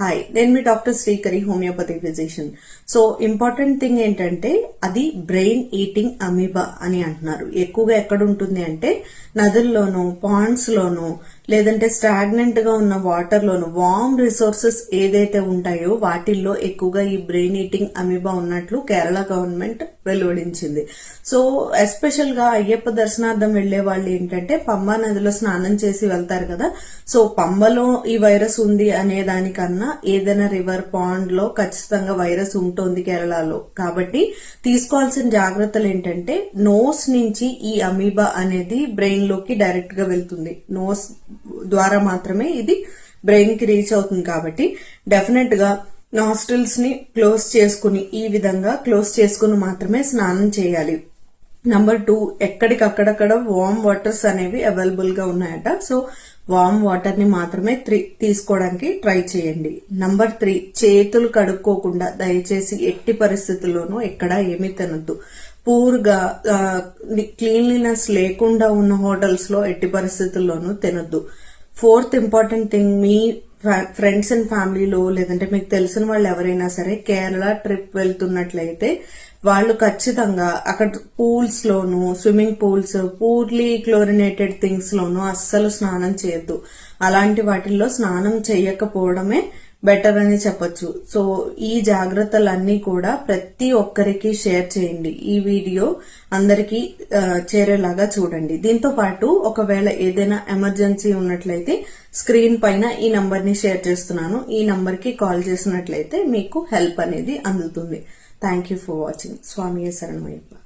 Hi నేను మీ doctor Srikari homeopathy physician. So important thing ఏంటంటే అది బ్రెయిన్ ఈటింగ్ అమీబా అని అంటున్నారు. ఎక్కువగా ఎక్కడ ఉంటుంది అంటే నదుల్లోనూ పాండ్స్ లోను లేదంటే స్టాగ్నెంట్గా ఉన్న వాటర్ లోను వామ్ రిసోర్సెస్ ఏదైతే ఉంటాయో వాటిల్లో ఎక్కువగా ఈ బ్రెయిన్ ఈటింగ్ అమీబా ఉన్నట్లు కేరళ గవర్నమెంట్ వెలువడించింది. సో ఎస్పెషల్గా అయ్యప్ప దర్శనార్థం వెళ్ళే వాళ్ళు ఏంటంటే పంబా నదిలో స్నానం చేసి వెళ్తారు కదా. సో పంబలో ఈ వైరస్ ఉంది అనే దానికన్నా ఏదైనా రివర్ పాండ్లో ఖచ్చితంగా వైరస్ ఉంటుంది కేరళలో. కాబట్టి తీసుకోవాల్సిన జాగ్రత్తలు ఏంటంటే నోస్ నుంచి ఈ అమీబా అనేది బ్రెయిన్లోకి డైరెక్ట్గా వెళ్తుంది. నోస్ ద్వారా మాత్రమే ఇది బ్రెయిన్కి రీచ్ అవుతుంది కాబట్టి డెఫినెట్గా నాస్ట్రిల్స్ని క్లోజ్ చేసుకుని ఈ విధంగా క్లోజ్ చేసుకుని మాత్రమే స్నానం చేయాలి. నంబర్ టూ ఎక్కడికక్కడక్కడ వామ్ వాటర్స్ అనేవి అవైలబుల్గా ఉన్నాయట. సో వామ్ వాటర్ని మాత్రమే త్రీ తీసుకోవడానికి ట్రై చేయండి. నంబర్ త్రీ చేతులు కడుక్కోకుండా దయచేసి ఎట్టి పరిస్థితుల్లోనూ ఎక్కడ ఏమీ తినద్దు. పూర్గా క్లీన్లీనెస్ లేకుండా ఉన్న హోటల్స్లో ఎట్టి పరిస్థితుల్లోనూ తినద్దు. ఫోర్త్ ఇంపార్టెంట్ థింగ్ మీ ఫ్రెండ్స్ అండ్ ఫ్యామిలీలో లేదంటే మీకు తెలిసిన వాళ్ళు ఎవరైనా సరే కేరళ ట్రిప్ వెళ్తున్నట్లయితే వాళ్ళు ఖచ్చితంగా అక్కడ పూల్స్ లోను swimming pools poorly chlorinated things లోను అస్సలు స్నానం చేయొద్దు. అలాంటి వాటిల్లో స్నానం చేయకపోవడమే బెటర్ అని చెప్పొచ్చు. సో ఈ జాగ్రత్తలన్నీ కూడా ప్రతి ఒక్కరికి షేర్ చేయండి. ఈ వీడియో అందరికీ చేరేలాగా చూడండి. దీంతో పాటు ఒకవేళ ఏదైనా ఎమర్జెన్సీ ఉన్నట్లయితే స్క్రీన్ పైన ఈ నంబర్ని షేర్ చేస్తున్నాను. ఈ నంబర్కి కాల్ చేసినట్లయితే మీకు హెల్ప్ అనేది అందుతుంది. Thank you for watching. Swami శరణమయ్యప్ప.